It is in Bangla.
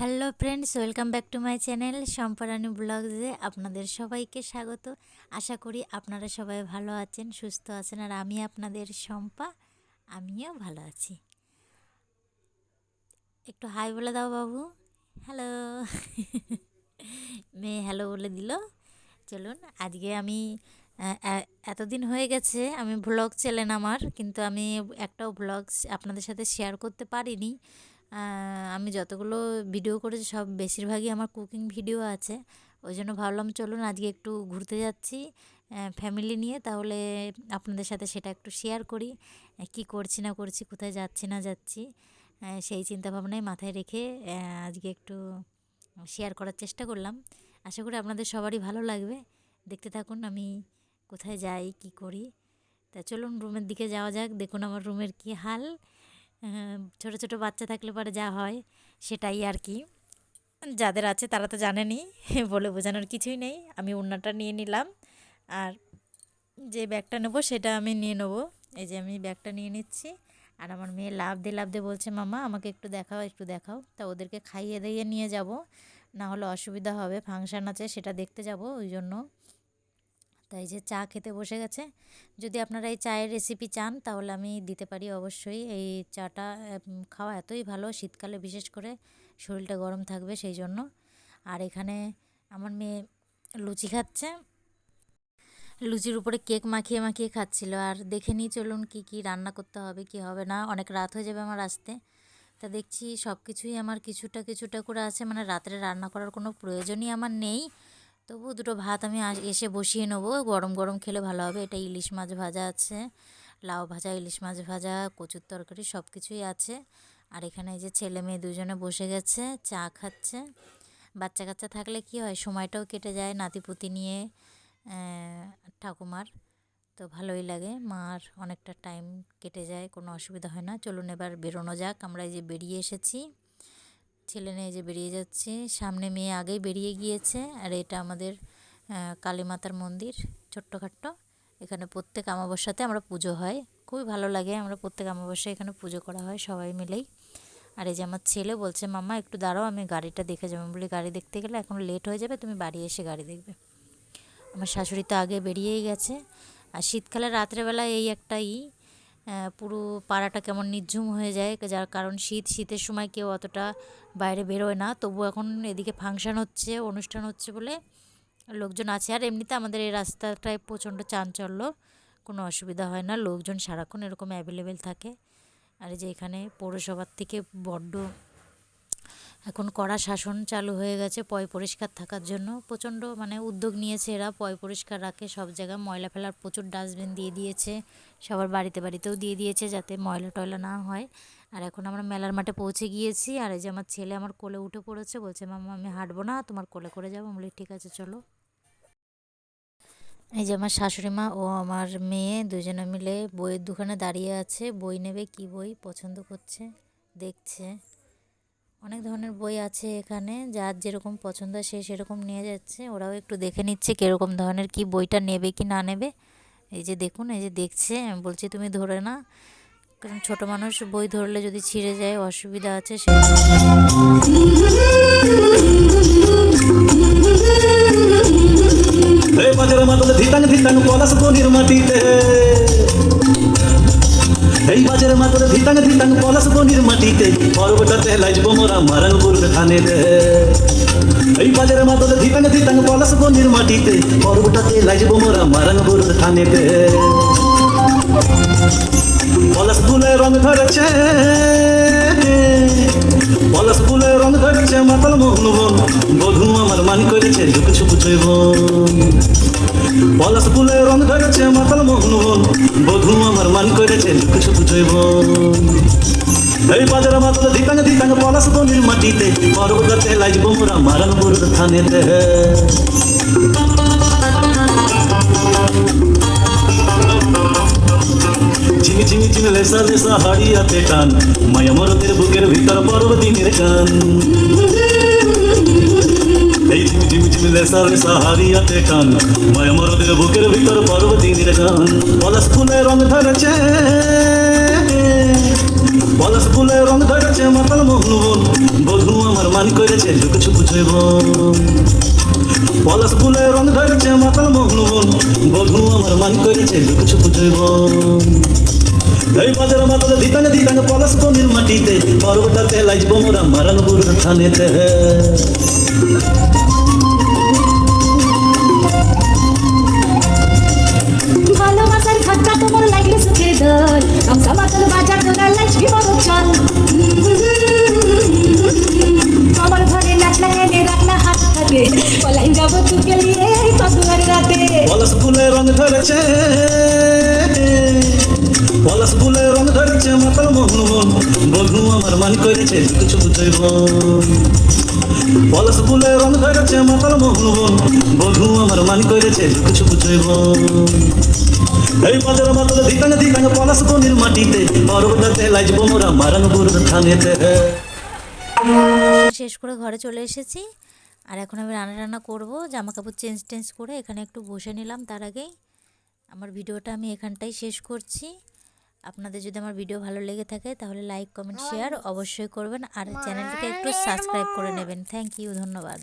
Hello friends, welcome back to my channel Samparani ব্লগসে আপনাদের সবাইকে স্বাগত। আশা করি আপনারা সবাই ভালো আছেন, সুস্থ আছেন, আর আমি আপনাদের শম্পা, আমিও ভালো আছি। একটু হাই বলে দাও বাবু। হ্যালো। মেয়ে হ্যালো বলে দিল। চলুন, আজকে আমি এতদিন হয়ে গেছে, আমি ভ্লগ চ্যানেল আমার, কিন্তু আমি একটাও ভ্লগ আপনাদের সাথে শেয়ার করতে পারিনি। আমি যতগুলো ভিডিও করেছি সব বেশিরভাগই আমার কুকিং ভিডিও আছে। ওই জন্য ভাবলাম চলুন আজকে একটু ঘুরতে যাচ্ছি ফ্যামিলি নিয়ে। তাহলে আপনাদের সাথে সেটা একটু শেয়ার করি কি করছি না করছি, কোথায় যাচ্ছি না যাচ্ছি সেই চিন্তা ভাবনায় মাথায় রেখে আজকে একটু শেয়ার করার চেষ্টা করলাম। আশা করি আপনাদের সবারই ভালো লাগবে। দেখতে থাকুন আমি কোথায় যাই, কি করি। তা চলুন রুমের দিকে যাওয়া যাক, দেখুন আমার রুমের কি হাল। ছোট ছোট বাচ্চা থাকলে পরে যা হয় সেটাই আর কি। যাদের আছে তারা তো জানেনি, বলে বোঝানোর কিছুই নেই। আমি ওড়নাটা নিয়ে নিলাম আর যে ব্যাগটা নেব সেটা আমি নিয়ে নেব। এই যে আমি ব্যাগটা নিয়ে নিচ্ছি আর আমার মেয়ে লাভ দিয়ে লাভ দিয়ে বলছে, মামা, আমাকে একটু দেখাও একটু দেখাও। তা ওদেরকে খাইয়ে দিয়ে নিয়ে যাব। না হলে অসুবিধা হবে, ফাংশান আছে, সেটা দেখতে যাব ওই জন্য। তাই যে চা খেতে বসে গেছে। যদি আপনারা এই চায়ের রেসিপি চান, তাহলে আমি দিতে পারি অবশ্যই। এই চাটা খাওয়া এতই ভালো, শীতকালে বিশেষ করে শরীরটা গরম থাকবে সেই জন্য। আর এখানে আমার মেয়ে লুচি খাচ্ছে। লুচির উপরে কেক মাখিয়ে মাখিয়ে খাচ্ছিল। আর দেখে নিই চলুন কি কি রান্না করতে হবে, কি হবে না। অনেক রাত হয়ে যাবে আমার আসতে। তা দেখছি সব কিছুই আমার কিছুটা কিছুটা করে আছে। মানে রাত্রে রান্না করার কোনো প্রয়োজনই আমার নেই। তবু দুটো ভাত আমি এসে বসিয়ে নেব। গরম গরম খেলে ভালো হবে। এটা ইলিশ মাছ ভাজা আছে, লাউ ভাজা, ইলিশ মাছ ভাজা, কচুর তরকারি সব কিছুই আছে। আর এখানে এই যে ছেলে মেয়ে দুজনে বসে গেছে, চা খাচ্ছে। বাচ্চা কাচ্চা থাকলে কি হয়, সময়টাও কেটে যায় নাতিপুতি নিয়ে ঠাকুমার। তো ভালোই লাগে। মার অনেকটা টাইম কেটে যায়, কোনো অসুবিধা হয় না। চলুন এবার বেরোনো যাক। আমরা এই যে বেরিয়ে এসেছি। ছেলে নিয়ে যে বেরিয়ে যাচ্ছে, সামনে মেয়ে আগেই বেরিয়ে গিয়েছে, আর এটা আমাদের কালী মাতার মন্দির, ছোট্টখাট্ট। এখানে প্রত্যেক অমাবস্যাতে আমরা পুজো হয়। খুবই ভালো লাগে, আমরা প্রত্যেক অমাবস্যায় এখানে পুজো করা হয় সবাই মিলেই। আর এই যে আমার ছেলে বলছে মামা একটু দাঁড়াও, আমি গাড়িটা দেখে যাব। বলি, গাড়ি দেখতে গেলে এখন লেট হয়ে যাবে, তুমি বাড়ি এসে গাড়ি দেখবে। আমার শাশুড়ি তো আগে বেরিয়েই গেছে। আর শীতকালে রাত্রেবেলা এই একটাই পুরো পাড়াটা কেমন নির্ঝুম হয়ে যায়, যার কারণ শীত, শীতের সময় কেউ অতটা বাইরে বেরোয় না। তবু এখন এদিকে ফাংশান হচ্ছে, অনুষ্ঠান হচ্ছে বলে লোকজন আছে। আর এমনিতে আমাদের এই রাস্তাটায় প্রচণ্ড চাঞ্চল্য, কোনো অসুবিধা হয় না। লোকজন সারাক্ষণ এরকম অ্যাভেলেবেল থাকে। আর যে এখানে পৌরসভার থেকে বড্ড এখন কড়া শাসন চালু হয়ে গেছে পয় পরিষ্কার থাকার জন্য। প্রচণ্ড মানে উদ্যোগ নিয়েছে এরা, পয় পরিষ্কার রাখে সব জায়গায়। ময়লা ফেলার প্রচুর ডাস্টবিন দিয়ে দিয়েছে, সবার বাড়িতে বাড়িতেও দিয়ে দিয়েছে যাতে ময়লা টয়লা না হয়। আর এখন আমরা মেলার মাঠে পৌঁছে গিয়েছি আর এই যে আমার ছেলে আমার কোলে উঠে পড়েছে, বলছে মামা আমি হাঁটবো না, তোমার কোলে করে যাব। আমি বলি, ঠিক আছে, চলো। এই যে আমার শাশুড়ি মা ও আমার মেয়ে দুজনে মিলে বইয়ের দোকানে দাঁড়িয়ে আছে, বই নেবে কি বই পছন্দ করছে, দেখছে। অনেক ধরনের বই আছে এখানে, যার যেরকম পছন্দ সে সেরকম নিয়ে যাচ্ছে। ওরাও একটু দেখে নিচ্ছে কীরকম ধরনের কি বইটা নেবে কি না নেবে। এই যে দেখুন, এই যে দেখছে আমি বলছি তুমি ধরে না। কারণ ছোট মানুষ বই ধরলে যদি ছিঁড়ে যায়, অসুবিধা আছে, সে এই বাজারে মাতলে ধিতাং ধিতাং পলাশ বনির মাটিতে। পর্বটাতে লাজব মোরা মারাং বুর্গ ধানেতে এই বাজারে মাতলে ধিতাং ধিতাং পলাশ বনির মাটিতে। পর্বটাতে লাজব মোরা মারাং বুর্গ ধানেতে পলাশ ফুলে রং ধরেছে। পলাশ ফুলে রং ধরেছে মাতাল বন। বধু আমার মান করেছে ঝুক ছুক ছইব পলাশ ফুলে ধরেছে মাতাল মোহন বধু আমার মান করেছে ছুক ছইব এই বাজারে মাতাল ধিতাং ধিতাং পলাশ বনির মাটিতে। পর্বতাতে লাজব মোরা মারান বুর্গ থানেতে। ঝিমি ঝিমি ঝিমি, লেসা লেসা হাড়িয়াতে টান। মায়া মরদের বুকের ভিতর পর্বদিনের গান। এই ঝিমি ঝিমি ঝিমি লেসা লেসা হাড়িয়াতে টান মায়া মরদের বুকের ভিতর পর্বদিনের গান। পলাশ ফুলে রং ধরেছে। পলাশ ফুলে রং ধরেছে মাতাল মোহন বন। বধু আমার মান করেছে লুক ছুপ ছুঁইব পলাশ ফুলে রং ধরেছে মাতাল মোহন বন। বধু আমার মান করেছে লুক ছুপ ছুঁইব এই বাজার মাতাল দিতাঙ্গ দিতাঙ্গ পলাশ বনির মাটিতে পর্বটাতে লাইজব মোরা মারানপুর থানেতে। ফুলে পলাশ ফুলে রং ধরেছে মাতাল মোহন। বন বধু আমার মান করেছে কিছু বুঝইব পলাশ ফুলে রং ধরেছে মাতাল মোহন। বন বধু আমার মান করেছে কিছু বুঝইব এই বাজার মাতাল দিতাঙ্গ দিতাঙ্গ পলাশ বনির মাটিতে। পর্বটাতে লাজব মোরা মারানপুর থানেতে। শেষ করে ঘরে চলে এসেছি। আর এখন আমি রান্না রান্না করব। জামা কাপড় চেঞ্জ টেঞ্জ করে এখানে একটু বসে নিলাম তার আগেই। আমার ভিডিওটা আমি এখানটাই শেষ করছি। আপনাদের যদি আমার ভিডিও ভালো লেগে থাকে তাহলে লাইক কমেন্ট শেয়ার অবশ্যই করবেন। আর চ্যানেলটিকে একটু সাবস্ক্রাইব করে নেবেন। থ্যাংক ইউ ধন্যবাদ।